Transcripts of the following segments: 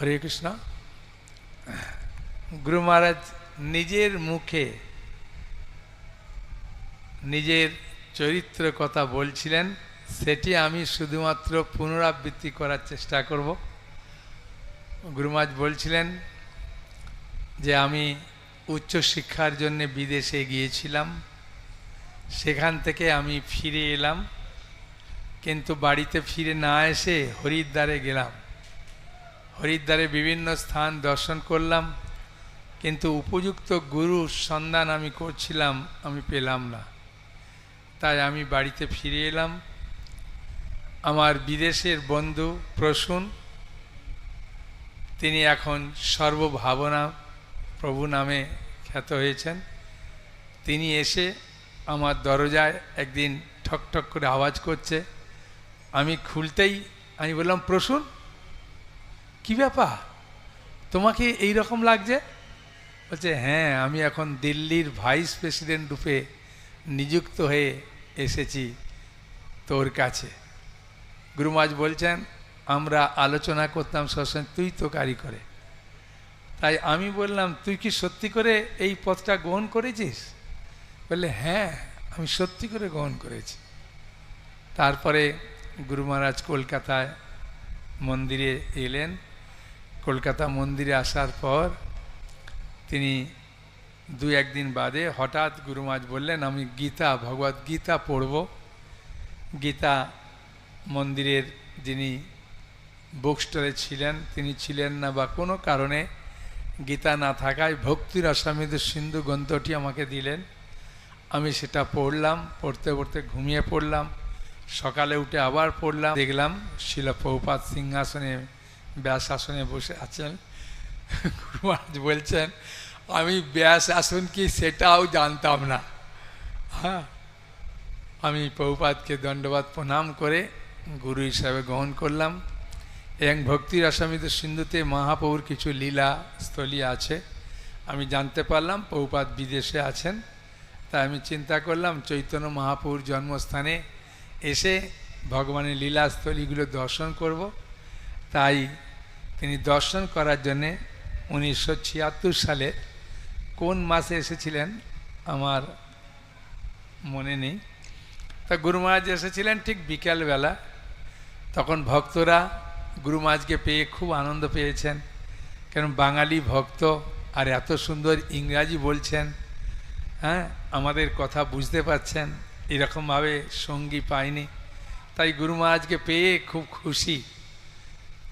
হরে কৃষ্ণ। গুরু মহারাজ নিজের মুখে নিজের চরিত্র কথা বলছিলেন, সেটি আমি শুধুমাত্র পুনরাবৃত্তি করার চেষ্টা করব। গুরু মহারাজ বলছিলেন যে আমি উচ্চশিক্ষার জন্য বিদেশে গিয়েছিলাম, সেখান থেকে আমি ফিরে এলাম, কিন্তু বাড়িতে ফিরে না এসে হরিদ্বারে গেলাম। হরিদ্বারে বিভিন্ন স্থান দর্শন করলাম, কিন্তু উপযুক্ত গুরুর সন্ধান আমি করছিলাম, আমি পেলাম না। তাই আমি বাড়িতে ফিরে এলাম। আমার বিদেশের বন্ধু প্রসূন, তিনি এখন সর্বভাবনা প্রভু নামে খ্যাত হয়েছেন। তিনি এসে আমার দরজায় একদিন ঠক ঠক করে আওয়াজ করছে। আমি খুলতেই আমি বললাম, প্রসূন কি ব্যাপার? তোমাকে এই রকম লাগছে? বলছে হ্যাঁ আমি এখন দিল্লির ভাইস প্রেসিডেন্ট রূপে নিযুক্ত হয়ে এসেছি তোর কাছে। গুরুমাজ বলছেন, আমরা আলোচনা করতাম সবসময়, তুই তো কারি। করে তাই আমি বললাম, তুই কি সত্যি করে এই পথটা গ্রহণ করেছিস? বললে হ্যাঁ আমি সত্যি করে গ্রহণ করেছি। তারপরে গুরু মহারাজ কলকাতায় মন্দিরে এলেন। কলকাতা মন্দিরে আসার পর তিনি দু একদিন বাদে হঠাৎ গুরু মহারাজ বললেন, আমি গীতা, ভগবত গীতা পড়ব। গীতা মন্দিরের যিনি বুক স্টোরে ছিলেন, তিনি ছিলেন না বা কোনো কারণে গীতা না থাকায় ভক্তির অসামিত সিন্ধু গ্রন্থটি আমাকে দিলেন। আমি সেটা পড়লাম, পড়তে পড়তে ঘুমিয়ে পড়লাম, সকালে উঠে আবার পড়লাম, দেখলাম শিল প্রভুপাত সিংহাসনে ব্যাস আসনে বসে আছেন। গুরু মহারাজ বলছেন, আমি ব্যাস আসন কি সেটাও জানতাম না। হ্যাঁ আমি প্রভুপাতকে দণ্ডবাদ প্রণাম করে গুরু হিসাবে গ্রহণ করলাম। এবং ভক্তির আসামিত সিন্ধুতে মহাপ্রভুর কিছু লীলা স্থলী আছে, আমি জানতে পারলাম প্রভুপাত বিদেশে আছেন। তাই আমি চিন্তা করলাম, চৈতন্য মহাপ্রভুর জন্মস্থানে এসে ভগবানের লীলাস্থলীগুলো দর্শন করব। তাই তিনি দর্শন করার জন্যে উনিশশো ছিয়াত্তর সালে কোন মাসে এসেছিলেন আমার মনে নেই। তা গুরু মহারাজ এসেছিলেন ঠিক বিকালবেলা তখন ভক্তরা গুরু মহারাজকে পেয়ে খুব আনন্দ পেয়েছেন। কেন বাঙালি ভক্ত আর এত সুন্দর ইংরাজি বলছেন হ্যাঁ আমাদের কথা বুঝতে পারছেন, এরকমভাবে সঙ্গী পাইনি। তাই গুরু মহারাজকে পেয়ে খুব খুশি।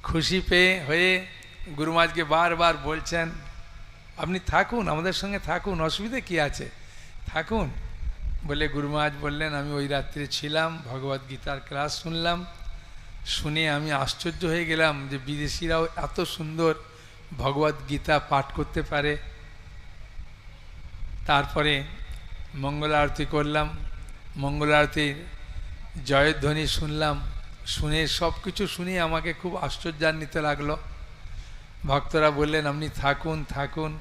খুশি পেয়ে হয়ে গুরুমাজকে বারবার বলছেন, আপনি থাকুন, আমাদের সঙ্গে থাকুন, অসুবিধে কি আছে? থাকুন। বলে গুরু মহারাজ বললেন, আমি ওই রাত্রে ছিলাম, ভগবত গীতার ক্লাস শুনলাম, শুনে আমি আশ্চর্য হয়ে গেলাম যে বিদেশিরাও এত সুন্দর ভগবত গীতা পাঠ করতে পারে। তারপরে মঙ্গল আরতি করলাম মঙ্গল আরতির জয়ধ্বনি শুনলাম শুনে, সব কিছু শুনে আমাকে খুব আশ্চর্যান্বিত লাগল। ভক্তরা বললেন, আপনি থাকুন থাকুন।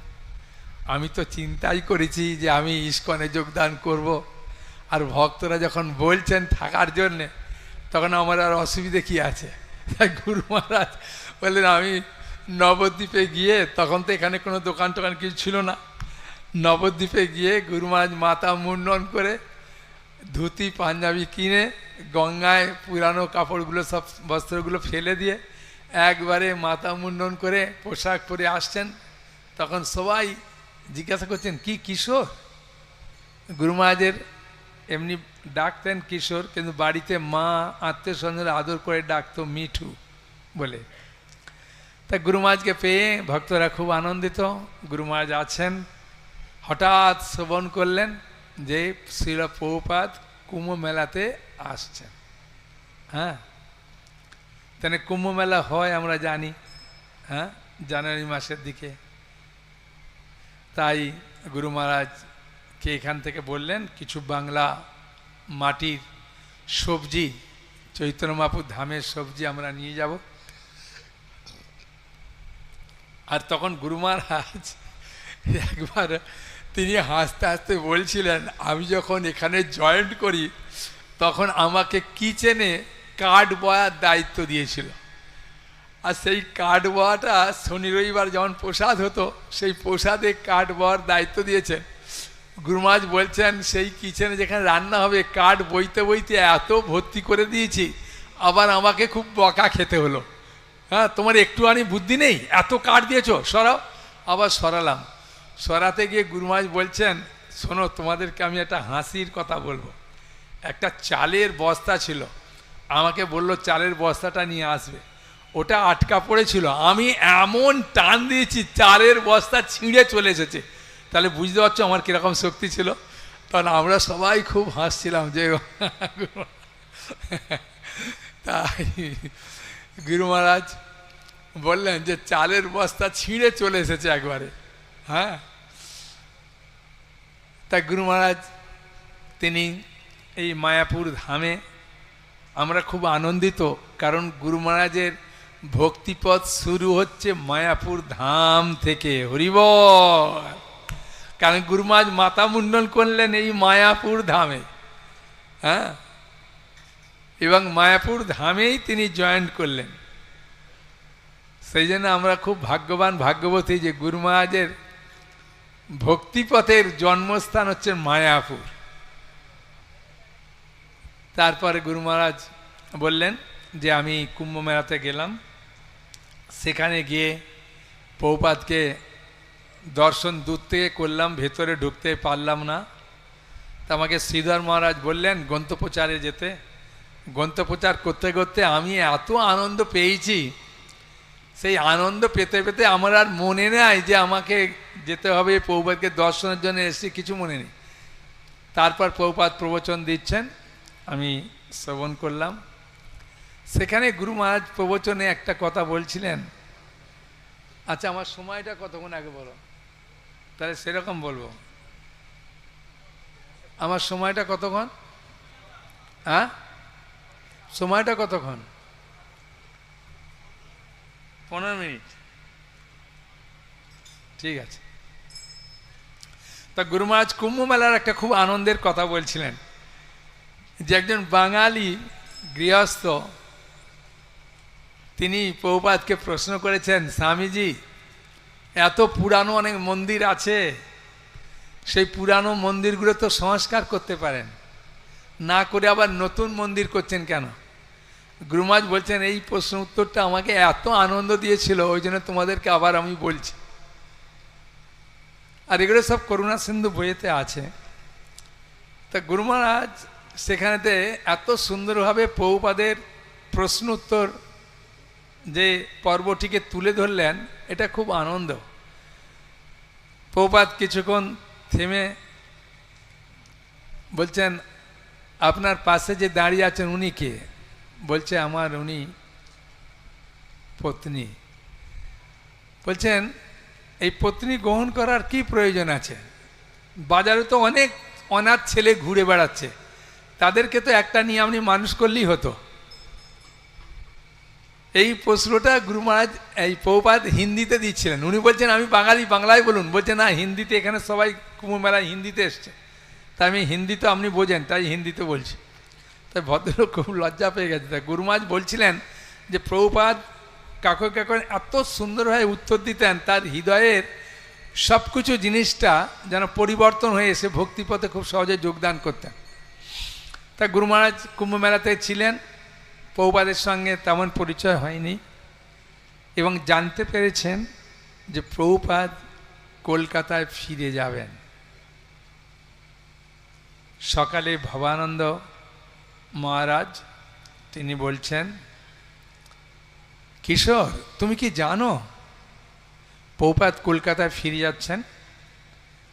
আমি তো চিন্তাই করেছি যে আমি ইস্কনে যোগদান করব। আর ভক্তরা যখন বলছেন থাকার জন্যে, তখন আমার আর অসুবিধে কী আছে? গুরু মহারাজ বললেন, আমি নবদ্বীপে গিয়ে, তখন তো এখানে কোনো দোকান টোকান কিছু ছিল না। নবদ্বীপে গিয়ে গুরু মহারাজ মাথা মুন্ডন করে ধুতি, পাঞ্জাবি কিনে গঙ্গায় পুরানো কাপড়গুলো সব বস্ত্রগুলো ফেলে দিয়ে একবারে মাথা মুন্ডন করে পোশাক পরে আসছেন। তখন সবাই জিজ্ঞাসা করছেন, কি কিশোর? গুরু মহারাজের এমনি ডাকতেন কিশোর, কিন্তু বাড়িতে মা আত্মীয় স্বজনের আদর করে ডাকতো মিঠু বলে। তা গুরু মহারাজকে পেয়ে ভক্তরা খুব আনন্দিত। গুরু মহারাজ আছেন, হঠাৎ শ্রবণ করলেন। যে শিল প্রভুপাত কুম্ভ মেলাতে আসছেন। হ্যাঁ? তাহলে কুম্ভ মেলা হয় আমরা জানি হ্যাঁ? জানুয়ারি মাসের দিকে। তাই গুরু মহারাজকে এখান থেকে বললেন, কিছু বাংলা মাটির সবজি, চৈতন্য মাপুর ধামের সবজি আমরা নিয়ে যাব। আর তখন গুরু মহারাজ একবার তিনি হাসতে হাসতে বলছিলেন, আমি যখন এখানে জয়েন্ট করি, তখন আমাকে কিচেনে কার্ড বয়ার দায়িত্ব দিয়েছিল। আর সেই কাঠ বয়াটা শনি রবিবার যেমন প্রসাদ হতো, সেই প্রসাদে কাঠ বয়ার দায়িত্ব দিয়েছেন। গুরুমাজ বলছেন, সেই কিচেনে যেখানে রান্না হবে কাঠ বইতে বইতে এত ভর্তি করে দিয়েছি, আবার আমাকে খুব বকা খেতে হলো। হ্যাঁ তোমার একটুখানি বুদ্ধি নেই? এত কাঠ দিয়েছ, সরাও। আবার সরালাম। সরাতে গিয়ে গুরুমাজ বলছেন, শোনো, তোমাদেরকে আমি একটা হাসির কথা বলব। একটা চালের বস্তা ছিল। আমাকে বলল, চালের বস্তাটা নিয়ে আসবে। ওটা আটকা পড়েছিল। আমি এমন টান দিয়েছি, চালের বস্তা ছিঁড়ে চলে এসেছে। তাহলে বুঝতে পারছ আমার কীরকম শক্তি ছিল? তখন আমরা সবাই খুব হাসছিলাম যে, তাই গুরু মহারাজ বললেন যে, চালের বস্তা ছিঁড়ে চলে এসেছে একবারে। হ্যাঁ? তা গুরু মহারাজ, তিনি এই মায়াপুর ধামে আমরা খুব আনন্দিত কারণ গুরু মহারাজের ভক্তিপথ শুরু হচ্ছে মায়াপুর ধাম থেকে। হরিব কারণ গুরু মহারাজ মাতা মুন্ডন করলেন এই মায়াপুর ধামে। হ্যাঁ? এবং মায়াপুর ধামেই তিনি জয়েন্ট করলেন। সেই জন্য আমরা খুব ভাগ্যবান, ভাগ্যবতী যে গুরু মহারাজের ভক্তিপথের জন্মস্থান হচ্ছে মায়াপুর। তারপরে গুরু মহারাজ বললেন যে আমি কুম্ভ মেলাতে গেলাম। সেখানে গিয়ে পৌপাতকে দর্শন দূর থেকে করলাম, ভেতরে ঢুকতে পারলাম না। তা আমাকে শ্রীধর মহারাজ বললেন গ্রন্থপ্রচারে যেতে। গন্তপ্রচার করতে করতে আমি এত আনন্দ পেয়েছি। সেই আনন্দ পেতে পেতে আমার আর মনে নেই যে আমাকে যেতে হবে পৌপাতকে দর্শনের জন্য এসে কিছু মনে নেই। তারপর পৌপাত প্রবচন দিচ্ছেন, আমি শ্রবণ করলাম। সেখানে গুরু মহারাজ প্রবচনে একটা কথা বলছিলেন। আচ্ছা আমার সময়টা কতক্ষণ আগে বলো? তাহলে সেরকম বলব। আমার সময়টা কতক্ষণ? হ্যাঁ সময়টা কতক্ষণ? পনেরো মিনিট। ঠিক আছে। তা গুরু মহারাজ কুম্ভ মেলার একটা খুব আনন্দের কথা বলছিলেন, যে একজন বাঙালি গৃহস্থ, তিনি পৌপাতকে প্রশ্ন করেছেন, স্বামীজি, এত পুরানো অনেক মন্দির আছে, সেই পুরানো মন্দিরগুলো তো সংস্কার করতে পারেন, না করে আবার নতুন মন্দির করছেন কেন? গুরুমাজ বলছেন, এই প্রশ্ন উত্তরটা আমাকে এত আনন্দ দিয়েছিল, ওই জন্য তোমাদেরকে আবার আমি বলছি। আর এগুলো সব করুণা সিন্ধু বইয়েতে আছে। তা গুরু মহারাজ সেখানেতে এত সুন্দরভাবে পৌপাদের প্রশ্ন উত্তর যে পর্বটিকে তুলে ধরলেন, এটা খুব আনন্দ। পৌপাত কিছুক্ষণ থেমে বলছেন, আপনার পাশে যে দাঁড়িয়ে আছেন উনি কে? বলছে, আমার উনি পত্নী। বলছেন এই পত্নী গ্রহণ করার কি প্রয়োজন আছে? বাজারে তো অনেক অনাথ ছেলে ঘুরে বেড়াচ্ছে। তাদেরকে তো একটা নিয়ে আপনি মানুষ করলেই হতো। এই প্রশ্নটা গুরু মহারাজ এই পৌপাত হিন্দিতে দিচ্ছিলেন। উনি বলছেন, আমি বাঙালি, বাংলায় বলুন। বলছে না, হিন্দিতে এখানে সবাই কুম্ভ মেলায় হিন্দিতে এসছে। তাই আমি হিন্দি তো আপনি বোঝেন, তাই হিন্দিতে বলছি। তাই ভদ্রলোক খুব লজ্জা পেয়ে গেছে। তাই গুরু মহারাজ বলছিলেন যে প্রভুপাত কাকু কাকু এত সুন্দরভাবে উত্তর দিতেন, তার হৃদয়ের সব কিছু জিনিসটা যেন পরিবর্তন হয়ে এসে ভক্তিপথে খুব সহজে যোগদান করতেন। তা গুরু মহারাজ কুম্ভ মেলাতে ছিলেন পৌপাদের সঙ্গে তেমন পরিচয় হয়নি এবং জানতে পেরেছেন যে প্রভুপাদ কলকাতায় ফিরে যাবেন। সকালে ভবানন্দ মহারাজ, তিনি বলছেন কিশোর, তুমি কি জানো? পৌপাত কলকাতায় ফিরে যাচ্ছেন।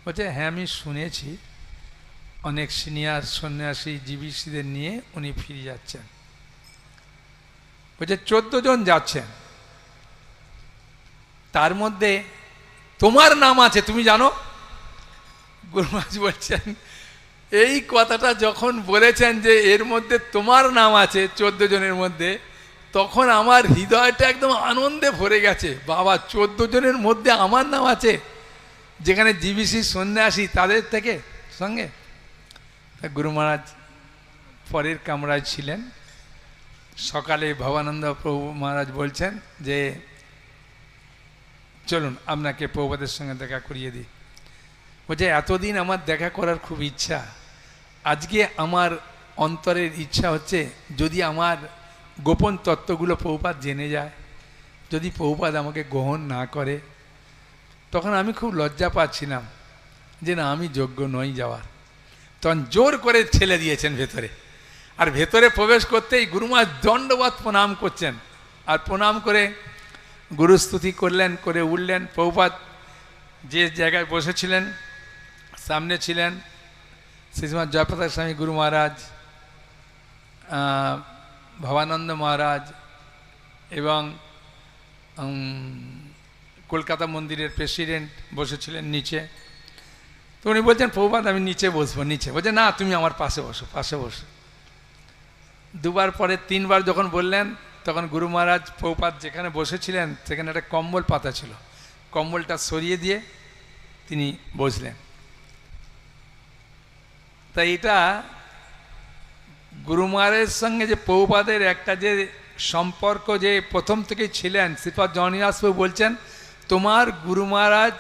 বলছে হ্যাঁ আমি শুনেছি। অনেক সিনিয়র সন্ন্যাসী, জীবিসিদের নিয়ে উনি ফিরে যাচ্ছেন। বলছে, চোদ্দ জন যাচ্ছেন। তার মধ্যে তোমার নাম আছে, তুমি জানো? গুরুমাজ বলছেন, এই কথাটা যখন বলেছেন যে এর মধ্যে তোমার নাম আছে, চোদ্দ জনের মধ্যে তখন আমার হৃদয়টা একদম আনন্দে ভরে গেছে। বাবা, চোদ্দ জনের মধ্যে আমার নাম আছে, যেখানে জিবিসি সন্ন্যাসী তাদের থেকে সঙ্গে। তা গুরু মহারাজ পরের কামরায় ছিলেন। সকালে ভবানন্দ প্রভু মহারাজ বলছেন যে, চলুন, আপনাকে প্রভুপাদের সঙ্গে দেখা করিয়ে দিই। বলছে, এতদিন আমার দেখা করার খুব ইচ্ছা। আজকে আমার অন্তরের ইচ্ছা হচ্ছে, যদি আমার গোপন তত্ত্বগুলো প্রভুপাত জেনে যায়। যদি প্রভুপাত আমাকে গ্রহণ না করে, তখন আমি খুব লজ্জা পাচ্ছিলাম যে না, আমি যোগ্য নই যাওয়ার। তখন জোর করে ছেলে দিয়েছেন ভেতরে। আর ভেতরে প্রবেশ করতেই গুরুমা দণ্ডবাদ প্রণাম করছেন। আর প্রণাম করে গুরুস্তুতি করলেন, করে উঠলেন। প্রভুপাত যে জায়গায় বসেছিলেন, সামনে ছিলেন। শ্রীমৎ জয়প্রতাপ স্বামী গুরু মহারাজ ভবানন্দ মহারাজ এবং কলকাতা মন্দিরের প্রেসিডেন্ট বসেছিলেন নিচে। তো উনি বলছেন প্রভুপাত আমি নিচে বসবো, নিচে। বলছে, না, তুমি আমার পাশে বসো পাশে বসো। দুবার পরে তিনবার যখন বললেন, তখন গুরু মহারাজ প্রভুপাত যেখানে বসেছিলেন, সেখানে একটা কম্বল পাতা ছিল। কম্বলটা সরিয়ে দিয়ে তিনি বসলেন। তাই এটা গুরু মহারাজের সঙ্গে যে প্রভুপাদের একটা যে সম্পর্ক যে প্রথম থেকে ছিলেন, শ্রীপদ জনিদাসবাবু বলছেন, তোমার গুরু মহারাজ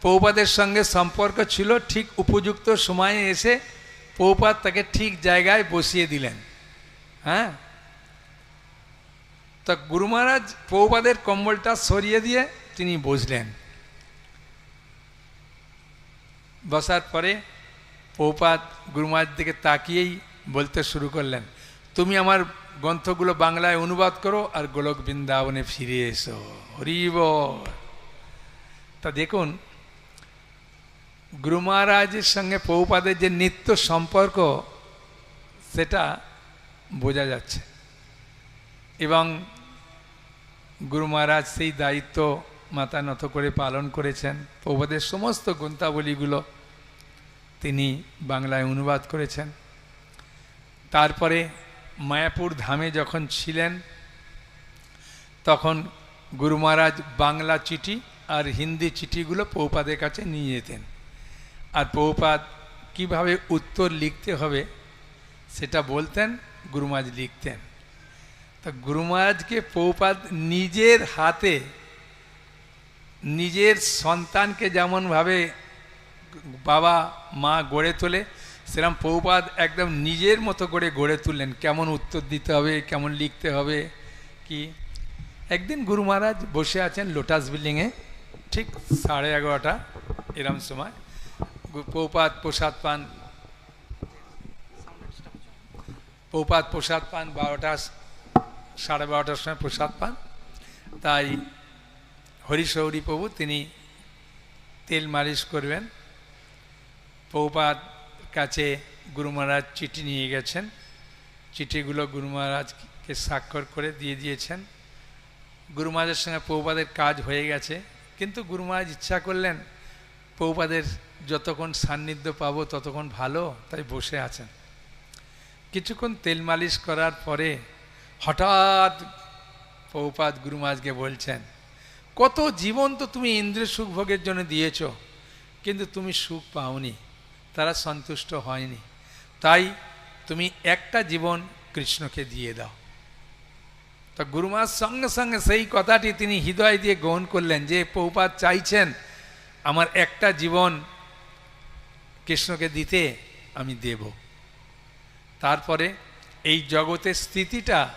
প্রভুপাদের সঙ্গে সম্পর্ক ছিল, ঠিক উপযুক্ত সময়ে এসে প্রভুপাত তাকে ঠিক জায়গায় বসিয়ে দিলেন। হ্যাঁ? তা গুরু মহারাজ প্রভুপাদের কম্বলটা সরিয়ে দিয়ে তিনি বসলেন। বসার পরে প্রভুপাত গুরু মহারাজ দিকে তাকিয়েই বলতে শুরু করলেন, তুমি আমার গ্রন্থগুলো বাংলায় অনুবাদ করো আর গোলক বৃন্দাবনে ফিরে এসো। হরিব তা দেখুন, গুরু মহারাজের সঙ্গে প্রভুপাদের যে নিত্য সম্পর্ক, সেটা বোঝা যাচ্ছে। এবং গুরু মহারাজ সেই দায়িত্ব মাথা নত করে পালন করেছেন। প্রভুদের সমস্ত গ্রন্থাবলীগুলো তিনি বাংলায় অনুবাদ করেছেন। তারপরে মায়াপুর ধামে যখন ছিলেন, তখন গুরু মহারাজ বাংলা চিঠি আর হিন্দি চিঠিগুলো পৌপাদের কাছে নিয়ে যেতেন। আর পৌপাদ কীভাবে উত্তর লিখতে হবে সেটা বলতেন, গুরু মহারাজ লিখতেন। তা গুরু মহারাজকে পৌপাদ নিজের হাতে, নিজের সন্তানকে যেমনভাবে বাবা মা গড়ে তোলে সেরকম পৌপাদ একদম নিজের মতো করে গড়ে তুললেন। কেমন উত্তর দিতে হবে, কেমন লিখতে হবে, কি? একদিন গুরু মহারাজ বসে আছেন লোটাস বিল্ডিংয়ে ঠিক সাড়ে এগারোটা, এরম সময়। পৌপাত প্রসাদ পান। পৌপাদ প্রসাদ পান, বারোটা, সাড়ে বারোটার সময় প্রসাদ পান। তাই হরিশৌরী প্রভু তিনি তেল মালিশ করবেন। পৌপাদ কাছে গুরু মহারাজ চিঠি নিয়ে গেছেন। চিঠিগুলো গুরু মহারাজকে স্বাক্ষর করে দিয়ে দিয়েছেন। গুরু মহারাজের সঙ্গে পৌপাদের কাজ হয়ে গেছে। কিন্তু গুরু মহারাজ ইচ্ছা করলেন পৌপাদের যতক্ষণ সান্নিধ্য পাবো ততক্ষণ ভালো, তাই বসে আছেন। কিছুক্ষণ তেল মালিশ করার পরে হঠাৎ পৌপাদ গুরু মহারাজকে বলছেন, কত জীবন তো তুমি ইন্দ্রিয় সুখ ভোগের জন্য দিয়েছ, কিন্তু তুমি সুখ পাওনি। তারা সন্তুষ্ট হয়নি। তাই তুমি একটা জীবন কৃষ্ণকে দিয়ে দাও। তা গুরুমার সঙ্গে সঙ্গে সেই কথাটি তিনি হৃদয় দিয়ে গ্রহণ করলেন যে পৌপাত চাইছেন আমার একটা জীবন কৃষ্ণকে দিতে আমি দেব। তারপরে এই জগতের স্থিতিটা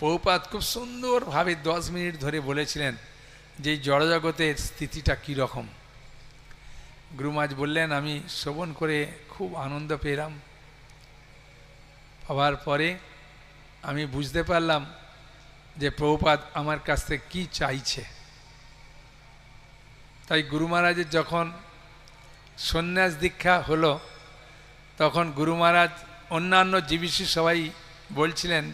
পৌপাত খুব সুন্দরভাবে দশ মিনিট ধরে বলেছিলেন যে, জড়জগতের স্থিতিটা কীরকম? গুরুমাজ বললেন, আমি শ্রবণ করে খুব আনন্দ পেলাম। পাওয়ার পরে আমি বুঝতে পারলাম যে প্রভুপাদ আমার কাছ থেকে কী চাইছে। তাই গুরু মহারাজের যখন সন্ন্যাস দীক্ষা হলো, তখন গুরু মহারাজ অন্যান্য জীবিসি সবাই বলছিলেন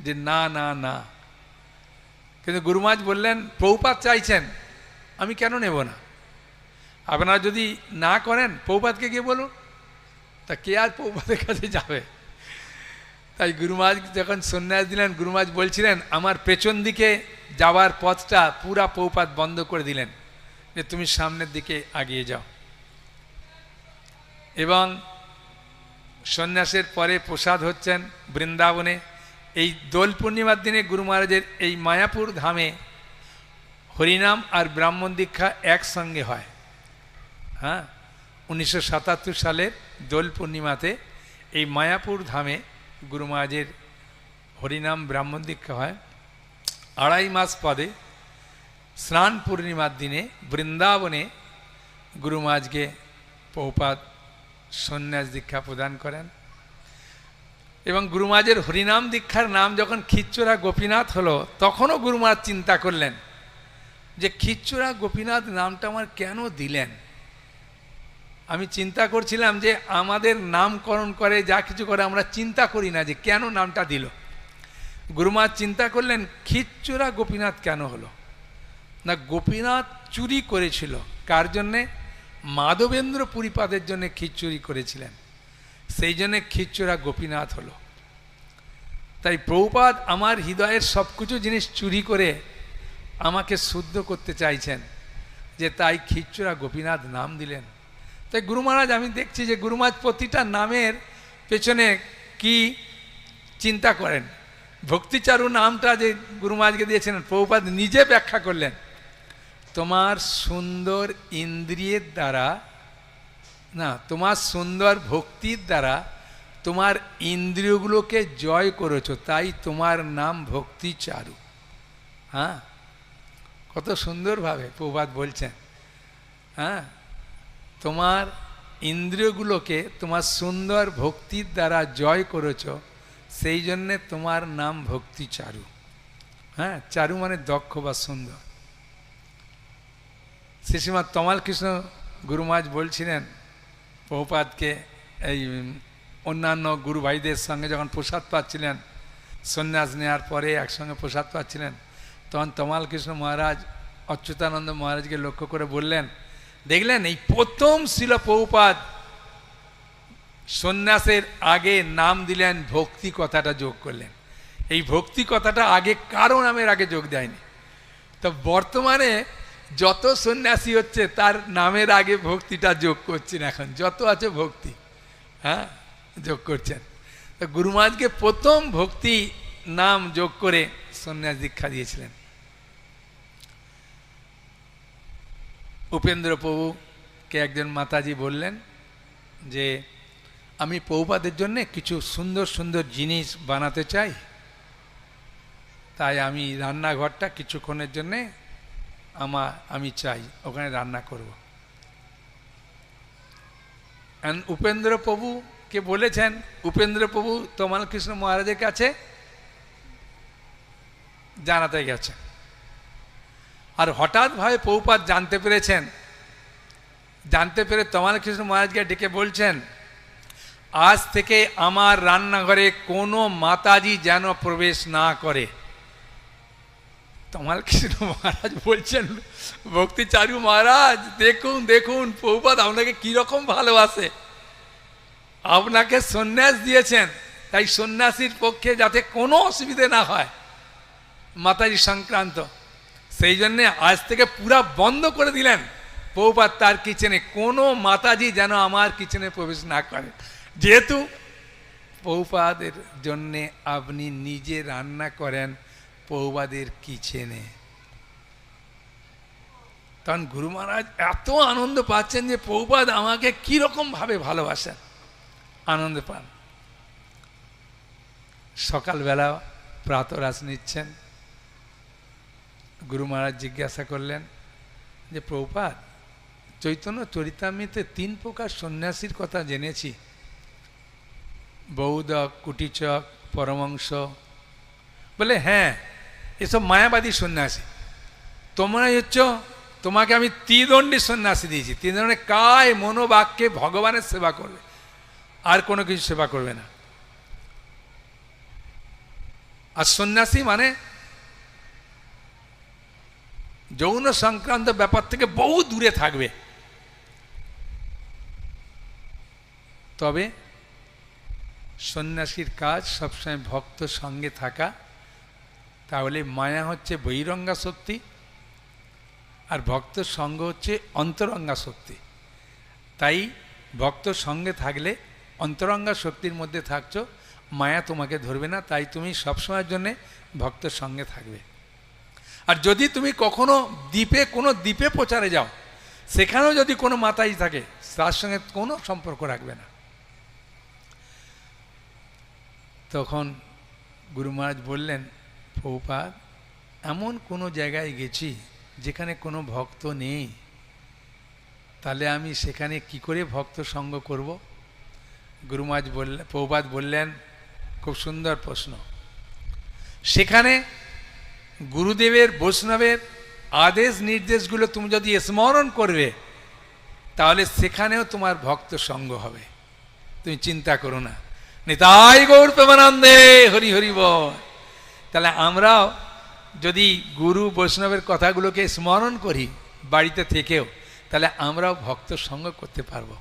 যে, না না না। কিন্তু গুরু মহারাজ বললেন প্রভুপাত চাইছেন, আমি কেন নেব না? আপনারা যদি না করেন পৌপাতকে গিয়ে বলুন। তা কে আর প্রভুপাতের কাছে যাবে? তাই গুরুমাজ যখন সন্ন্যাস দিলেন গুরুমাজ বলছিলেন, আমার পেছন দিকে যাওয়ার পথটা পুরা পৌপাত বন্ধ করে দিলেন, যে তুমি সামনের দিকে আগিয়ে যাও। এবং সন্ন্যাসের পরে প্রসাদ হচ্ছেন বৃন্দাবনে। এই দোল পূর্ণিমার দিনে গুরু মহারাজের এই মায়াপুর ধামে হরিনাম আর ব্রাহ্মণ দীক্ষা একসঙ্গে হয়। হ্যাঁ? উনিশশো সাতাত্তর সালের দোল পূর্ণিমাতে এই মায়াপুর ধামে গুরু মহারাজের হরিনাম ব্রাহ্মণ দীক্ষা হয়। আড়াই মাস পদে স্নান পূর্ণিমার দিনে বৃন্দাবনে গুরু মহারাজকে পৌপাত সন্ন্যাস দীক্ষা প্রদান করেন এবং গুরু মহারাজের হরিনাম দীক্ষার নাম যখন খিচ্চুরা গোপীনাথ হলো, তখনও গুরু মহারাজ চিন্তা করলেন যে খিচ্চুরা গোপীনাথ নামটা আমার কেন দিলেন? আমি চিন্তা করছিলাম যে আমাদের নামকরণ করে, যা কিছু করে, আমরা চিন্তা করি না যে কেন নামটা দিল। গুরুমা চিন্তা করলেন খিচ্চুরা গোপীনাথ কেন হলো? না, গোপীনাথ চুরি করেছিল। কার জন্যে? মাধবেন্দ্র পুরীপাদের জন্য খিচুরি করেছিলেন। সেই জন্যে খিচ্চুরা গোপীনাথ হলো। তাই প্রভুপাদ আমার হৃদয়ের সব কিছু জিনিস চুরি করে আমাকে শুদ্ধ করতে চাইছেন যে তাই খিচ্চুরা গোপীনাথ নাম দিলেন। তাই গুরু মহারাজ, আমি দেখছি যে গুরু মহারাজ প্রতিটা নামের পেছনে কি চিন্তা করেন। ভক্তিচারু নামটা যে গুরু মহারাজকে দিয়েছেন, প্রভুপাদ নিজে ব্যাখ্যা করলেন। তোমার সুন্দর ইন্দ্রিয়ের দ্বারা, না, তোমার সুন্দর ভক্তির দ্বারা তোমার ইন্দ্রিয়গুলোকে জয় করেছ, তাই তোমার নাম ভক্তি চারু হ্যাঁ? কত সুন্দরভাবে প্রভাত বলছেন। হ্যাঁ? তোমার ইন্দ্রিয়গুলোকে তোমার সুন্দর ভক্তির দ্বারা জয় করেছ, সেই জন্যে তোমার নাম ভক্তি চারু। হ্যাঁ চারু মানে দক্ষ বা সুন্দর। শ্রীশ্রীমা তমাল কৃষ্ণ গুরুমাজ বলছিলেন বহুপাতকে এই অন্যান্য গুরু ভাইদের সঙ্গে যখন প্রসাদ পাচ্ছিলেন, সন্ন্যাস নেওয়ার পরে একসঙ্গে প্রসাদ পাচ্ছিলেন, তখন তমাল কৃষ্ণ মহারাজ, অচ্যুতানন্দ মহারাজকে লক্ষ্য করে বললেন দেখলেন এই প্রথম শিল পৌপাত সন্ন্যাসের আগে নাম দিলেন, ভক্তি কথাটা যোগ করলেন। এই ভক্তি কথাটা আগে কারও নামের আগে যোগ দেয়নি। তো বর্তমানে যত সন্ন্যাসী হচ্ছে, তার নামের আগে ভক্তিটা যোগ করছেন এখন। যত আছে ভক্তি হ্যাঁ যোগ করছেন। তো গুরুমাজকে প্রথম ভক্তি নাম যোগ করে সন্ন্যাস দীক্ষা দিয়েছিলেন। উপেন্দ্র প্রভুকে একজন মাতাজি বললেন যে, আমি পৌপাদের জন্য কিছু সুন্দর সুন্দর জিনিস বানাতে চাই। তাই আমি রান্নাঘরটা কিছুক্ষণের জন্যে আমার আমি চাই, ওখানে রান্না করব। উপেন্দ্র প্রভুকে বলেছেন উপেন্দ্র প্রভু তমাল কৃষ্ণ মহারাজের কাছে জানাতে গেছেন আর হঠাৎভাবে পৌপাত জানতে পেরেছেন, জানতে পেরে তমাল কৃষ্ণ মহারাজকে ডেকে বলছেন, আজ থেকে আমার রান্নাঘরে কোনো মাতাজি যেন প্রবেশ না করে। তমাল কৃষ্ণ মহারাজ বলছেন, ভক্তিচারু মহারাজ, দেখুন দেখুন পৌপাত আপনাকে কীরকম ভালোবাসে। আপনাকে সন্ন্যাস দিয়েছেন, তাই সন্ন্যাসীর পক্ষে যাতে কোনো অসুবিধে না হয় মাতাজি সংক্রান্ত। সেই জন্যে আজ থেকে পুরা বন্ধ করে দিলেন। পৌপাত তার কিচেনে, কোনো মাতাজি যেন আমার কিচেনে প্রবেশ না করে। যেহেতু পৌপাদের জন্যে আপনি নিজে রান্না করেন পৌবাদের কিচেনে। তখন গুরু মহারাজ এত আনন্দ পাচ্ছেন যে পৌপাদ আমাকে কীরকমভাবে ভালোবাসেন। আনন্দ পান। সকালবেলা প্রাতরাস নিচ্ছেন। গুরু মহারাজ জিজ্ঞাসা করলেন যে প্রভুপাত চৈতন্য চরিতামিতে তিন প্রকার সন্ন্যাসীর কথা জেনেছি। বৌদক কুটিচক পরমংশ বলে হ্যাঁ এসব মায়াবাদী সন্ন্যাসী। তোমরাই হচ্ছ, তোমাকে আমি ত্রিদণ্ডী সন্ন্যাসী দিয়েছি। ত্রিদণ্ডে কায় মনোবাক্যে ভগবানের সেবা করবে। আর কোনো কিছু সেবা করবে না। আর সন্ন্যাসী মানে যৌন সংক্রান্ত ব্যাপার থেকে বহু দূরে থাকবে। তবে সন্ন্যাসীর কাজ সবসময় ভক্ত সঙ্গে থাকা, তাহলে মায়া হচ্ছে বহিরঙ্গা শক্তি আর ভক্ত সঙ্গ হচ্ছে অন্তরঙ্গা শক্তি। তাই ভক্ত সঙ্গে থাকলে অন্তরঙ্গা শক্তির মধ্যে থাকছো, মায়া তোমাকে ধরবে না, তাই তুমি সবসময়ের জন্যে ভক্তের সঙ্গে থাকবে। আর যদি তুমি কখনো দ্বীপে, কোনো দ্বীপে প্রচারে যাও, সেখানেও যদি কোনো মাতাই থাকে, তার সঙ্গে কোনো সম্পর্ক রাখবে না। তখন গুরু মহারাজ বললেন, প্রভুপাদ, এমন কোনো জায়গায় গেছি যেখানে কোনো ভক্ত নেই। তাহলে আমি সেখানে কি করে ভক্ত সঙ্গ করব? গুরু মহারাজ বললেন প্রভুপাদ বললেন, খুব সুন্দর প্রশ্ন। সেখানে গুরুদেবের, বৈষ্ণবের আদেশ নির্দেশগুলো তুমি যদি স্মরণ করবে, তাহলে সেখানেও তোমার ভক্ত সঙ্গ হবে। তুমি চিন্তা করো না। নিতাই গৌর প্রেমানন্দে, হরি হরি তাহলে আমরাও যদি গুরু, বৈষ্ণবের কথাগুলোকে স্মরণ করি বাড়িতে থেকেও, তাহলে আমরাও ভক্ত সঙ্গ করতে পারব।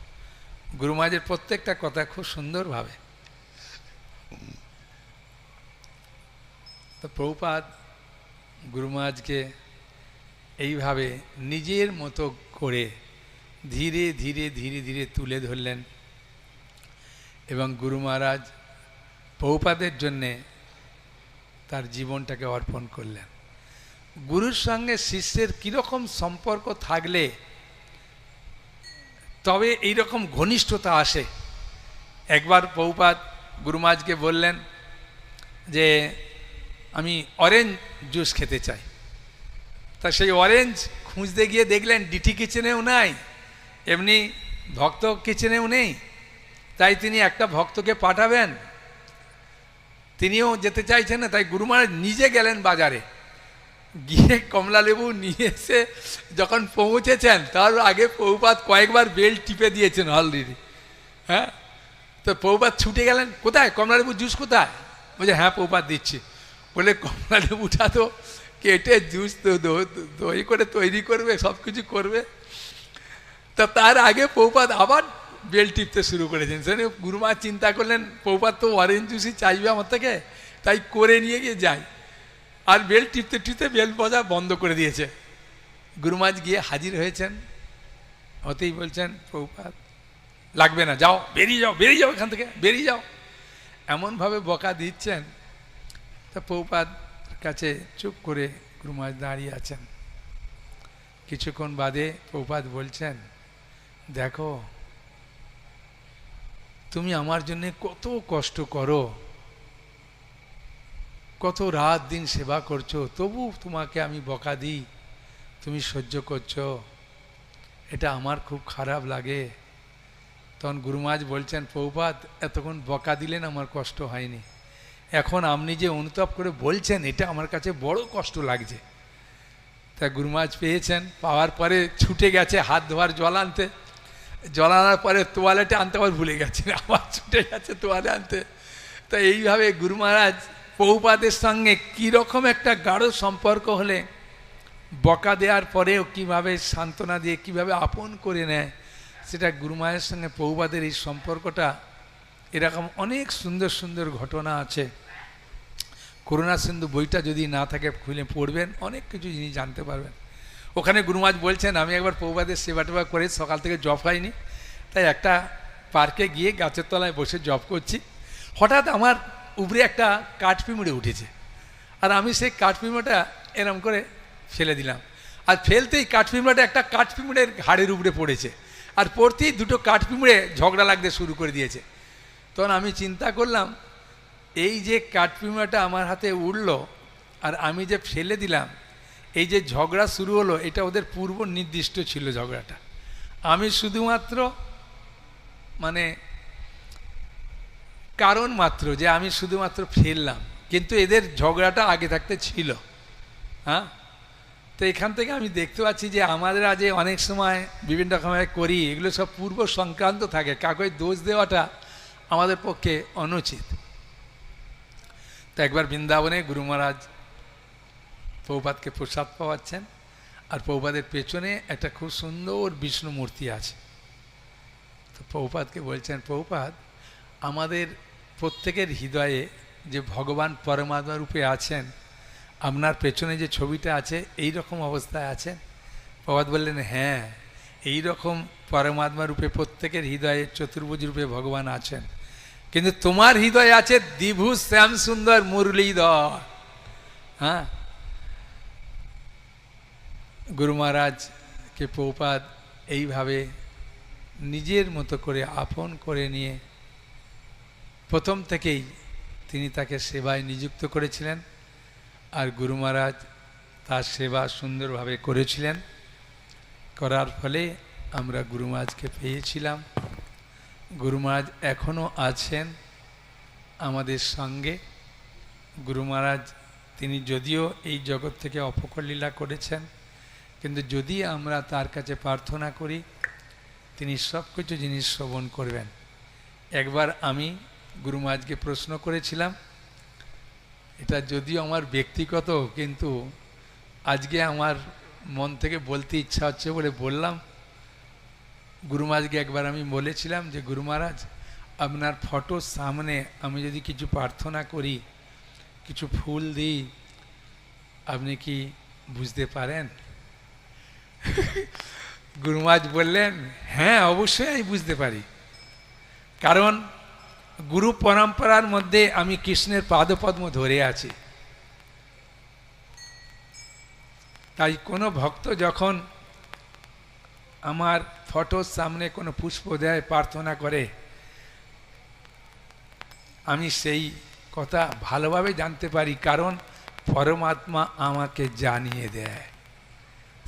গুরু মহাজের প্রত্যেকটা কথা খুব সুন্দরভাবে। তো প্রভুপাদ গুরু এইভাবে নিজের মতো করে ধীরে ধীরে ধীরে ধীরে তুলে ধরলেন এবং গুরু মহারাজ প্রভুপাদের জন্যে তার জীবনটাকে অর্পণ করলেন। গুরুর সঙ্গে শিষ্যের কীরকম সম্পর্ক থাকলে তবে এই রকম ঘনিষ্ঠতা আসে। একবার বহুপাত গুরুমাজকে বললেন যে আমি অরেঞ্জ জুস খেতে চাই। তা সেই অরেঞ্জ খুঁজতে গিয়ে দেখলেন ডিটি কিচেনেও নাই, এমনি ভক্ত কিচেনেও নেই। তাই তিনি একটা ভক্তকে পাঠাবেন। তিনিও যেতে চাইছেন না, তাই গুরু মহারাজ নিজে গেলেন বাজারে। গিয়ে কমলা লেবু নিয়ে এসে যখন পৌঁছেছেন, তার আগে পৌপাত কয়েকবার বেল টিপে দিয়েছেন অলরেডি হ্যাঁ? তো পৌপাত ছুটে গেলেন, কোথায়? কমলা লেবু জুস কোথায়? বলছে হ্যাঁ পৌপাত দিচ্ছি। বলে কমলা লেবুটা তো কেটে জুস দই করে তৈরি করবে সব কিছু করবে। তা তার আগে পৌপাত আবার বেল টিপতে শুরু করেছেন। সেখানে গুরুমা চিন্তা করলেন পৌপাত তো অরেঞ্জ জুসই চাইবে আমার থেকে, তাই করে নিয়ে গিয়ে যায় আর বেল টিপতে টিপতে বেল বজা বন্ধ করে দিয়েছে। গুরুমাজ গিয়ে হাজির হয়েছেন, হতেই বলছেন প্রভুপাত লাগবে না, যাও, বেরিয়ে যাও বেরিয়ে যাও এখান থেকে, বেরিয়ে যাও। এমনভাবে বকা দিচ্ছেন তা প্রভুপাত কাছে চুপ করে গুরুমাজ দাঁড়িয়ে আছেন। কিছুক্ষণ বাদে প্রভুপাত বলছেন, দেখো, তুমি আমার জন্য কত কষ্ট করো, কত রাত দিন সেবা করছ, তবু তোমাকে আমি বকা দিই, তুমি সহ্য করছ। এটা আমার খুব খারাপ লাগে। তখন গুরুমাজ বলছেন পৌপাত এতক্ষণ বকা দিলেন আমার কষ্ট হয়নি। এখন আপনি যে অনুতাপ করে বলছেন, এটা আমার কাছে বড় কষ্ট লাগছে। তা গুরুমাজ পেয়েছেন, পাওয়ার পরে ছুটে গেছে হাত ধোয়ার জল আনতে। জল আনার পরে তোয়ালেটে আনতে আবার ভুলে গেছে, আবার ছুটে গেছে তোয়ালে আনতে। তা এইভাবে গুরু মহারাজ পৌপাদের সঙ্গে কীরকম একটা গাঢ় সম্পর্ক হলে, বকা দেওয়ার পরেও কীভাবে সান্ত্বনা দিয়ে কীভাবে আপন করে নেয়, সেটা গুরুমায়ের সঙ্গে পৌবাদের এই সম্পর্কটা, এরকম অনেক সুন্দর সুন্দর ঘটনা আছে। করুণা সিন্ধু বইটা যদি না থাকে, খুলে পড়বেন, অনেক কিছু জিনিস জানতে পারবেন। ওখানে গুরুমাজ বলছেন, আমি একবার পৌপাদের সেবা টেবা করে সকাল থেকে জব হয়নি, তাই একটা পার্কে গিয়ে গাছের তলায় বসে জব করছি। হঠাৎ আমার উপরে একটা কাঠপিমুড়ে উঠেছে, আর আমি সেই কাঠপিমড়েটা এরম করে ফেলে দিলাম। আর ফেলতেই কাঠ কাঠপিমড়াটা একটা কাঠ কাঠপিমড়ের ঘাড়ের উপরে পড়েছে, আর পড়তেই দুটো কাঠপিমড়ে ঝগড়া লাগতে শুরু করে দিয়েছে। তখন আমি চিন্তা করলাম এই যে কাঠপিমড়াটা আমার হাতে উঠল আর আমি যে ফেলে দিলাম, এই যে ঝগড়া শুরু হলো, এটা ওদের পূর্ব নির্দিষ্ট ছিল ঝগড়াটা। আমি শুধুমাত্র মানে কারণ মাত্র যে আমি শুধুমাত্র ফেললাম, কিন্তু এদের ঝগড়াটা আগে থাকতে ছিল। হ্যাঁ? তো এখান থেকে আমি দেখতে পাচ্ছি যে আমাদের আজ অনেক সময় বিভিন্ন রকমের করি, এগুলো সব পূর্ব সংক্রান্ত থাকে কাকে দোষ দেওয়াটা আমাদের পক্ষে অনুচিত। তো একবার বৃন্দাবনে গুরু মহারাজ পৌপাতকে প্রসাদ পাওয়াচ্ছেন, আর পৌপাদের পেছনে একটা খুব সুন্দর বিষ্ণু মূর্তি আছে। তো পৌপাতকে বলছেন পৌপাত আমাদের প্রত্যেকের হৃদয়ে যে ভগবান পরমাত্মা রূপে আছেন, আপনার পেছনে যে ছবিটা আছে এই রকম অবস্থায় আছেন? প্রভাত বললেন হ্যাঁ এই রকম পরমাত্মা রূপে প্রত্যেকের হৃদয়ে চতুর্ভুজ রূপে ভগবান আছেন। কিন্তু তোমার হৃদয় আছে দিভু শ্যাম সুন্দর মুরলীধর। হ্যাঁ? গুরু মহারাজকে পৌপাদ এইভাবে নিজের মতো করে আপন করে নিয়ে প্রথম থেকেই তিনি তাকে সেবায় নিযুক্ত করেছিলেন আর গুরু মহারাজ তার সেবা সুন্দরভাবে করেছিলেন। করার ফলে আমরা গুরু মহারাজকে পেয়েছিলাম। গুরু মহারাজ এখনও আছেন আমাদের সঙ্গে। গুরু মহারাজ তিনি যদিও এই জগৎ থেকে অপকর লীলা করেছেন, কিন্তু যদি আমরা তার কাছে প্রার্থনা করি, তিনি সব কিছু জিনিস শ্রবণ করবেন। একবার আমি গুরু মহারাজকে প্রশ্ন করেছিলাম, এটা যদিও আমার ব্যক্তিগত, কিন্তু আজকে আমার মন থেকে বলতে ইচ্ছা হচ্ছে বলে বললাম গুরু মহারাজকে একবার আমি বলেছিলাম যে, গুরু মহারাজ, আপনার ফটোর সামনে আমি যদি কিছু প্রার্থনা করি, কিছু ফুল দিই, আপনি কি বুঝতে পারেন? গুরু মহারাজ বললেন হ্যাঁ অবশ্যই আমি বুঝতে পারি। কারণ গুরু পরম্পরার মধ্যে আমি কৃষ্ণের পাদপদ্ম ধরে আছি। তাই কোনো ভক্ত যখন আমার ফটোর সামনে কোনো পুষ্প দেয় প্রার্থনা করে। আমি সেই কথা ভালোভাবে জানতে পারি, কারণ পরমাত্মা আমাকে জানিয়ে দেয়।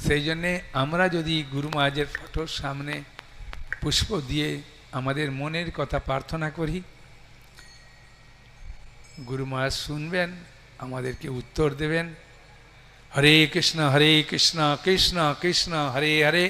সেই জন্যে আমরা যদি গুরু মহারাজের ফটোর সামনে পুষ্প দিয়ে আমাদের মনের কথা প্রার্থনা করি, গুরু মহারাজ শুনবেন, আমাদেরকে উত্তর দেবেন। হরে কৃষ্ণ হরে কৃষ্ণ কৃষ্ণ কৃষ্ণ, হরে হরে।